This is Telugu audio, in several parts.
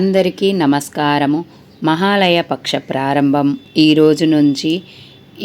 అందరికీ నమస్కారము. మహాలయ పక్ష ప్రారంభం. ఈ రోజు నుంచి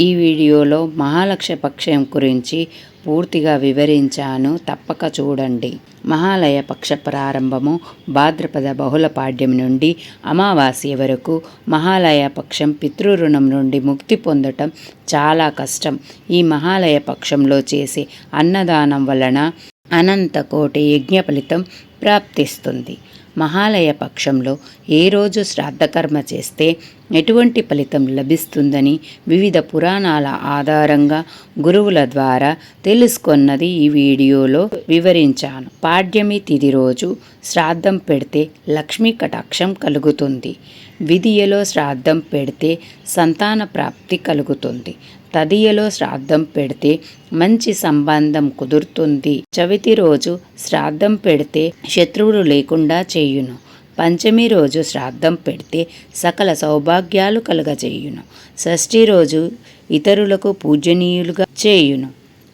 ఈ వీడియోలో మహాలక్ష పక్షం గురించి పూర్తిగా వివరించాను. తప్పక చూడండి. మహాలయ పక్ష ప్రారంభము భాద్రపద బహుళ పాడ్యం నుండి అమావాస్య వరకు మహాలయ పక్షం పితృరుణం నుండి ముక్తి పొందటం చాలా కష్టం. ఈ మహాలయ పక్షంలో చేసే అన్నదానం వలన అనంత కోటి యజ్ఞ ఫలితం ప్రాప్తిస్తుంది. మహాలయ పక్షంలో ఏ రోజు శ్రాద్ధకర్మ చేస్తే ఎటువంటి ఫలితం లభిస్తుందని వివిధ పురాణాల ఆధారంగా గురువుల ద్వారా తెలుసుకొన్నది ఈ వీడియోలో వివరించాను. పాడ్యమి తిది రోజు శ్రాద్ధం పెడితే లక్ష్మీ కటాక్షం కలుగుతుంది. విధియలో శ్రాద్ధం పెడితే సంతాన ప్రాప్తి కలుగుతుంది. తదియలో శ్రాద్ధం పెడితే మంచి సంబంధం కుదురుతుంది. చవితి రోజు శ్రాద్ధం పెడితే శత్రువులు లేకుండా చేయును. పంచమి రోజు శ్రాద్ధం పెడితే సకల సౌభాగ్యాలు కలగజేయును. షష్ఠి రోజు ఇతరులకు పూజనీయులుగా చేయును.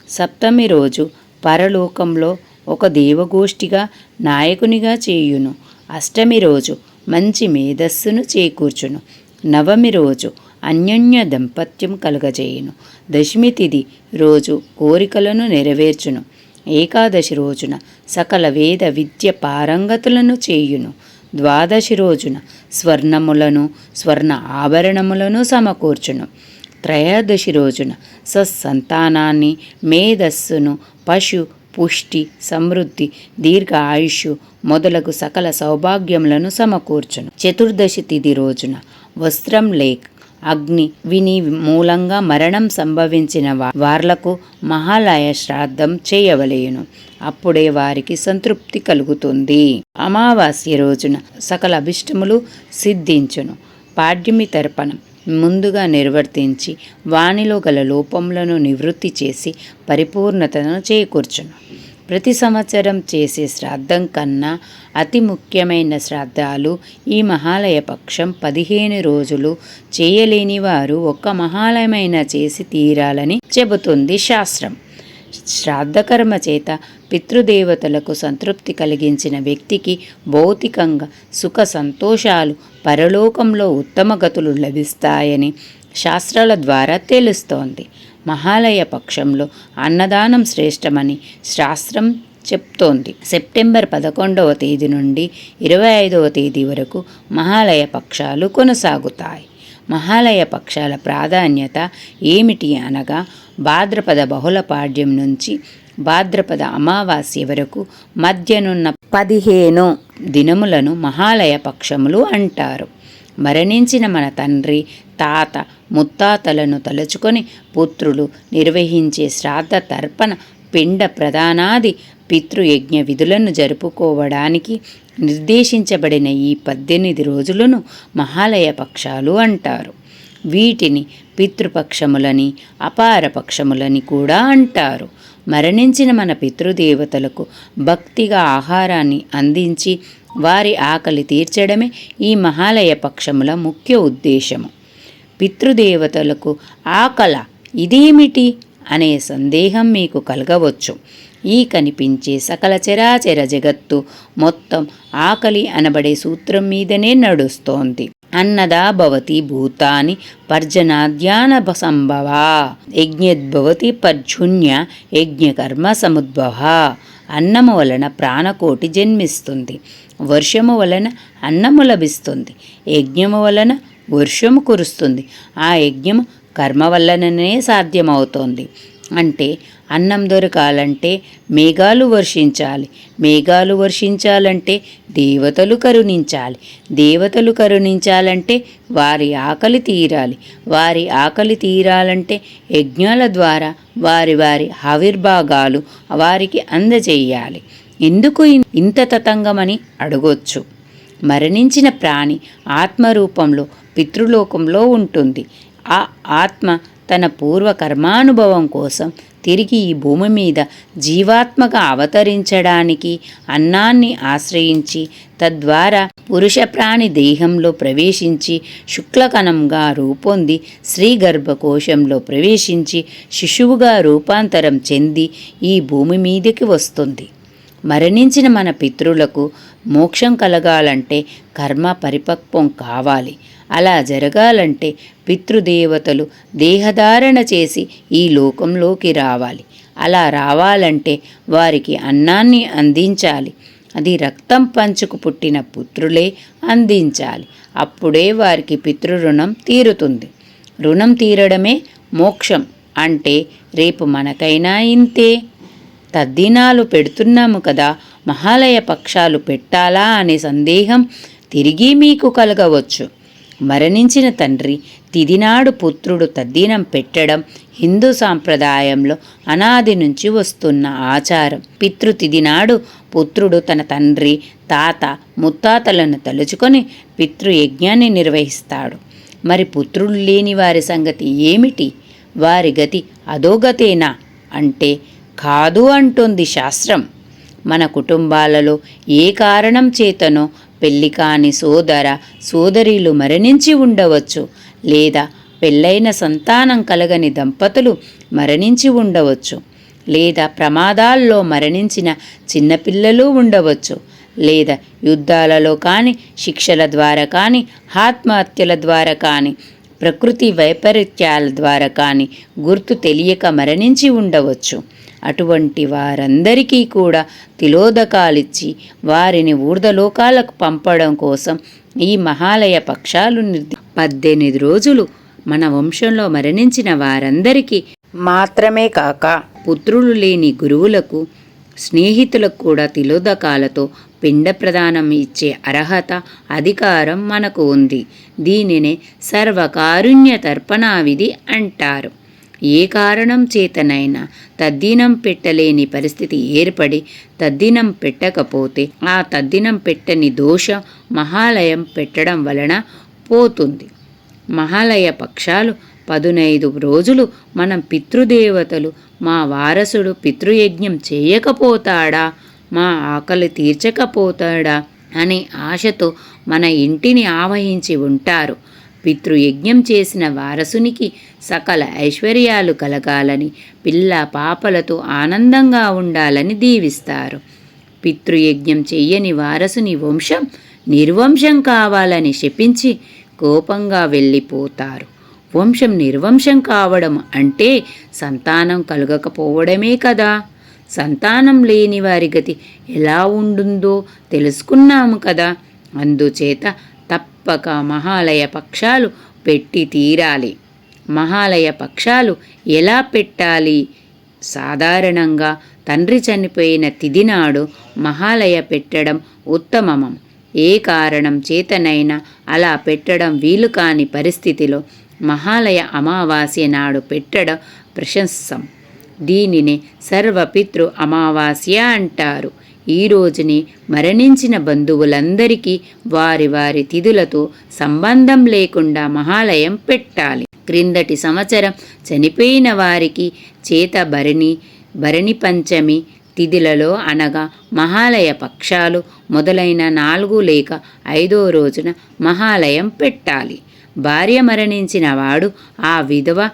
సప్తమి రోజు పరలోకంలో ఒక దేవగోష్ఠిగా నాయకునిగా చేయును. అష్టమి రోజు మంచి మేధస్సును చేకూర్చును. నవమి రోజు అన్యోన్య దంపత్యం కలుగజేయును. దశమి తిథి రోజు కోరికలను నెరవేర్చును. ఏకాదశి రోజున సకల వేద విద్య పారంగతులను చేయును. ద్వాదశి రోజున స్వర్ణములను స్వర్ణ ఆభరణములను సమకూర్చును. త్రయోదశి రోజున సత్సంతానాన్ని మేధస్సును పశు పుష్టి సమృద్ధి దీర్ఘ ఆయుష్ మొదలగు సకల సౌభాగ్యములను సమకూర్చును. చతుర్దశి తిథి రోజున వస్త్రం లేక్ అగ్ని విని మూలంగా మరణం సంభవించిన వార్లకు మహాలయ శ్రాద్ధం చేయవలేను. అప్పుడే వారికి సంతృప్తి కలుగుతుంది. అమావాస్య రోజున సకల అభిష్టములు సిద్ధించును. పాడ్యమి తర్పణం ముందుగా నిర్వర్తించి వానిలో గల లోపములను నివృత్తి చేసి పరిపూర్ణతను చేకూర్చును. ప్రతి సంవత్సరం చేసే శ్రాద్ధం కన్నా అతి ముఖ్యమైన శ్రాద్ధాలు ఈ మహాలయ పక్షం పదిహేను రోజులు చేయలేని వారు ఒక్క మహాలయమైన చేసి తీరాలని చెబుతుంది శాస్త్రం. శ్రాద్ధకర్మ చేత పితృదేవతలకు సంతృప్తి కలిగించిన వ్యక్తికి భౌతికంగా సుఖ సంతోషాలు పరలోకంలో ఉత్తమ గతులు లభిస్తాయని శాస్త్రాల ద్వారా తెలుస్తోంది. మహాలయ పక్షంలో అన్నదానం శ్రేష్టమని శాస్త్రం చెప్తోంది. సెప్టెంబర్ పదకొండవ తేదీ నుండి ఇరవై ఐదవ తేదీ వరకు మహాలయ పక్షాలు కొనసాగుతాయి. మహాలయ పక్షాల ప్రాధాన్యత ఏమిటి అనగా భాద్రపద బహుళ పాడ్యం నుంచి భాద్రపద అమావాస్య వరకు మధ్యనున్న పదిహేను దినములను మహాలయ పక్షములు అంటారు. మరణించిన మన తండ్రి తాత ముత్తాతలను తలుచుకొని పుత్రులు నిర్వహించే శ్రాద్ధ తర్పణ పిండ ప్రధానాది పితృయజ్ఞ విధులను జరుపుకోవడానికి నిర్దేశించబడిన ఈ పద్దెనిమిది రోజులను మహాలయ పక్షాలు అంటారు. వీటిని పితృపక్షములని అపార పక్షములని కూడా అంటారు. మరణించిన మన పితృదేవతలకు భక్తిగా ఆహారాన్ని అందించి వారి ఆకలి తీర్చడమే ఈ మహాలయ పక్షముల ముఖ్య ఉద్దేశము. పితృదేవతలకు ఆకల ఇదేమిటి అనే సందేహం మీకు కలగవచ్చు. ఈ కనిపించే సకల చరాచర జగత్తు మొత్తం ఆకలి అనబడే సూత్రం మీదనే నడుస్తోంది. అన్నదా భవతి భూతాని పర్జనాద్యాన సంభవ. యజ్ఞద్భవతి పర్జున్య యజ్ఞకర్మ సముద్భవ అన్నము వలన ప్రాణకోటి జన్మిస్తుంది. వర్షము వలన అన్నము లభిస్తుంది. యజ్ఞము వలన వర్షము కురుస్తుంది. ఆ యజ్ఞము కర్మ వల్లననే సాధ్యమవుతోంది. అంటే అన్నం దొరకాలంటే మేఘాలు వర్షించాలి. మేఘాలు వర్షించాలంటే దేవతలు కరుణించాలి. దేవతలు కరుణించాలంటే వారి ఆకలి తీరాలి. వారి ఆకలి తీరాలంటే యజ్ఞాల ద్వారా వారి వారి ఆవిర్భాగాలు వారికి అందజేయాలి. ఎందుకు ఇంత తతంగమని అడగొచ్చు. మరణించిన ప్రాణి ఆత్మరూపంలో పితృలోకంలో ఉంటుంది. ఆ ఆత్మ తన పూర్వ కర్మానుభవం కోసం తిరిగి ఈ భూమి మీద జీవాత్మగా అవతరించడానికి అన్నాన్ని ఆశ్రయించి తద్వారా పురుష ప్రాణి దేహంలో ప్రవేశించి శుక్లకణంగా రూపొంది స్త్రీ గర్భకోశంలో ప్రవేశించి శిశువుగా రూపాంతరం చెంది ఈ భూమి మీదకి వస్తుంది. మరణించిన మన పితృలకు మోక్షం కలగాలంటే కర్మ పరిపక్వం కావాలి. అలా జరగాలంటే పితృదేవతలు దేహధారణ చేసి ఈ లోకంలోకి రావాలి. అలా రావాలంటే వారికి అన్నాన్ని అందించాలి. అది రక్తం పంచుకు పుట్టిన పుత్రులే అందించాలి. అప్పుడే వారికి పితృరుణం తీరుతుంది. రుణం తీరడమే మోక్షం అంటే రేపు మనకైనా ఇంతే. తద్దినాలు పెడుతున్నాము కదా మహాలయ పక్షాలు పెట్టాలా అనే సందేహం తిరిగి మీకు కలగవచ్చు. మరణించిన తండ్రి తిదినాడు పుత్రుడు తద్దినం పెట్టడం హిందూ సాంప్రదాయంలో అనాది నుంచి వస్తున్న ఆచారం. పితృతిదినాడు పుత్రుడు తన తండ్రి తాత ముత్తాతలను తలుచుకొని పితృయజ్ఞాన్ని నిర్వహిస్తాడు. మరి పుత్రుడు లేని వారి సంగతి ఏమిటి? వారి గతి అధోగతేనా? అంటే కాదు అంటుంది శాస్త్రం. మన కుటుంబాలలో ఏ కారణం చేతనో పెళ్ళి కాని సోదర సోదరీలు మరణించి ఉండవచ్చు లేదా పెళ్ళైన సంతానం కలగని దంపతులు మరణించి ఉండవచ్చు లేదా ప్రమాదాల్లో మరణించిన చిన్నపిల్లలు ఉండవచ్చు లేదా యుద్ధాలలో కానీ శిక్షల ద్వారా కానీ ఆత్మహత్యల ద్వారా కానీ ప్రకృతి వైపరీత్యాల ద్వారా కానీ గుర్తు తెలియక మరణించి ఉండవచ్చు. అటువంటి వారందరికీ కూడా తిలోదకాలిచ్చి వారిని ఊర్ధలోకాలకు పంపడం కోసం ఈ మహాలయ పక్షాలు నిర్ది పద్దెనిమిది రోజులు మన వంశంలో మరణించిన వారందరికీ మాత్రమే కాక పుత్రులు లేని గురువులకు స్నేహితులకు కూడా తిలోదకాలతో పిండ ప్రదానం ఇచ్చే అర్హత అధికారం మనకు ఉంది. దీనినే సర్వకారుణ్య తర్పణా విధి అంటారు. ఏ కారణం చేతనైనా తద్దినం పెట్టలేని పరిస్థితి ఏర్పడి తద్దినం పెట్టకపోతే ఆ తద్దినం పెట్టని దోషం మహాలయం పెట్టడం వలన పోతుంది. మహాలయ పక్షాలు పదునైదు రోజులు మనం పితృదేవతలు మా వారసుడు పితృయజ్ఞం చేయకపోతాడా? మా ఆకలి తీర్చకపోతాడా? అనే ఆశతో మన ఇంటిని ఆవహించి ఉంటారు. పితృయజ్ఞం చేసిన వారసునికి సకల ఐశ్వర్యాలు కలగాలని పిల్ల పాపలతో ఆనందంగా ఉండాలని దీవిస్తారు. పితృయజ్ఞం చెయ్యని వారసుని వంశం నిర్వంశం కావాలని శపించి కోపంగా వెళ్ళిపోతారు. వంశం నిర్వంశం కావడం అంటే సంతానం కలగకపోవడమే కదా. సంతానం లేని వారి గతి ఎలా ఉండుందో తెలుసుకున్నాము కదా. అందుచేత తప్పక మహాలయ పక్షాలు పెట్టి తీరాలి. మహాలయ పక్షాలు ఎలా పెట్టాలి? సాధారణంగా తండ్రి చనిపోయిన తిదినాడు మహాలయ పెట్టడం ఉత్తమమం. ఏ కారణం చేతనైనా అలా పెట్టడం వీలు కాని పరిస్థితిలో మహాలయ అమావాస్య నాడు పెట్టడం ప్రశంసం. దీనిని సర్వపితృ అమావాస్య అంటారు. ఈ రోజుని మరణించిన బంధువులందరికీ వారి వారి తిథులతో సంబంధం లేకుండా మహాలయం పెట్టాలి. క్రిందటి సంవత్సరం చనిపోయిన వారికి చేత భరణి భరణి పంచమి తిథులలో అనగా మహాలయ పక్షాలు మొదలైన నాలుగు లేక ఐదో రోజున మహాలయం పెట్టాలి. భార్య మరణించిన వాడు ఆ విధవ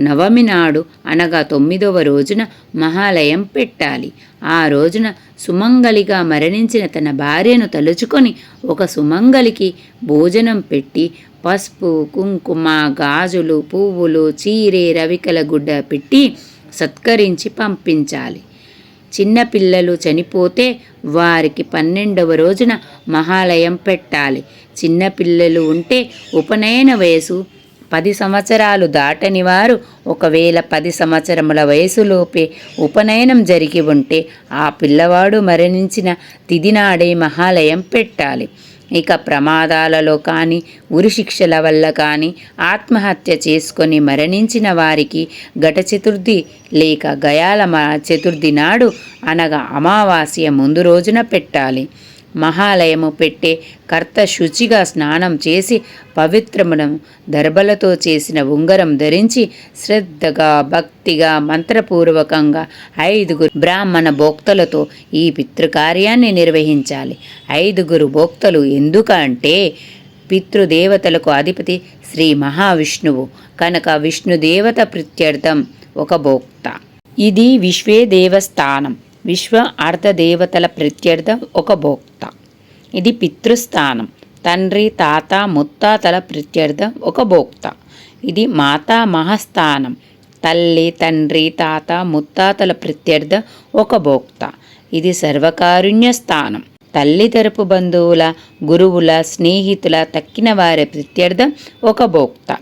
నవమి నాడు అనగా తొమ్మిదవ రోజున మహాలయం పెట్టాలి. ఆ రోజున సుమంగలిగా మరణించిన తన భార్యను తలుచుకొని ఒక సుమంగలికి భోజనం పెట్టి పసుపు కుంకుమ గాజులు పువ్వులు చీరే రవికల గుడ్డ పెట్టి సత్కరించి పంపించాలి. చిన్నపిల్లలు చనిపోతే వారికి పన్నెండవ రోజున మహాలయం పెట్టాలి. చిన్నపిల్లలు ఉంటే ఉపనయన వయసు పది సంవత్సరాలు దాటని వారు ఒకవేళ పది సంవత్సరముల వయసులోపే ఉపనయనం జరిగి ఉంటే ఆ పిల్లవాడు మరణించిన తిదినాడే మహాలయం పెట్టాలి. ఇక ప్రమాదాలలో కానీ ఉరిశిక్షల వల్ల కానీ ఆత్మహత్య చేసుకొని మరణించిన వారికి ఘట చతుర్థి లేక గయాల చతుర్థి నాడు అనగా అమావాస్య ముందు రోజున పెట్టాలి. మహాలయము పెట్టే కర్త శుచిగా స్నానం చేసి పవిత్రమును దర్భలతో చేసిన ఉంగరం ధరించి శ్రద్ధగా భక్తిగా మంత్రపూర్వకంగా ఐదుగురు బ్రాహ్మణ భోక్తలతో ఈ పితృకార్యాన్ని నిర్వహించాలి. ఐదుగురు భోక్తలు ఎందుకంటే పితృదేవతలకు అధిపతి శ్రీ మహావిష్ణువు. కనుక విష్ణుదేవత ప్రత్యర్థం ఒక భోక్త. ఇది విశ్వే దేవస్థానం. విశ్వ అర్ధదేవతల ప్రత్యర్థం ఒక భోక్త. ఇది పితృస్థానం. తండ్రి తాత ముత్తాతల ప్రత్యర్థ ఒక భోక్త. ఇది మాతా మహాస్థానం. తల్లి తండ్రి తాత ముత్తాతల ప్రత్యర్థ ఒక భోక్త. ఇది సర్వకారుణ్య స్థానం. తల్లి తరపు బంధువుల గురువుల స్నేహితుల తక్కిన వారి ప్రత్యర్థ ఒక భోక్త.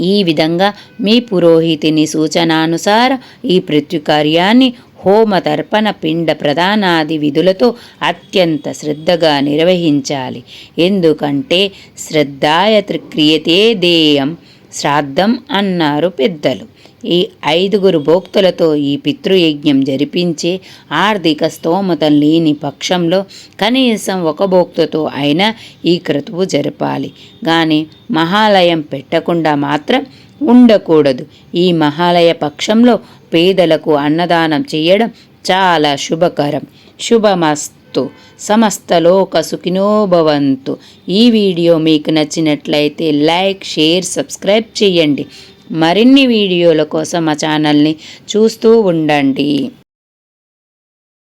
ఈ విధంగా మీ పురోహితుని సూచనానుసార ఈ ప్రత్యుకార్యాన్ని హోమ తర్పణ పిండ ప్రధానాది విధులతో అత్యంత శ్రద్ధగా నిర్వహించాలి. ఎందుకంటే శ్రద్ధాయ త్రిక్రియతే దేయం శ్రాద్ధం అన్నారు పెద్దలు. ఈ ఐదుగురు భోక్తులతో ఈ పితృయజ్ఞం జరిపించే ఆర్థిక స్తోమత లేని పక్షంలో కనీసం ఒక భోక్తతో అయినా ఈ క్రతువు జరపాలి. కానీ మహాలయం పెట్టకుండా మాత్రం ఉండకూడదు. ఈ మహాలయ పక్షంలో పేదలకు అన్నదానం చేయడం చాలా శుభకరం. శుభమస్తు. సమస్త లోక సుఖినోభవంతు. ఈ వీడియో మీకు నచ్చినట్లయితే లైక్ షేర్ సబ్స్క్రైబ్ చేయండి. మరిన్ని వీడియోల కోసం మా ఛానల్ని చూస్తూ ఉండండి.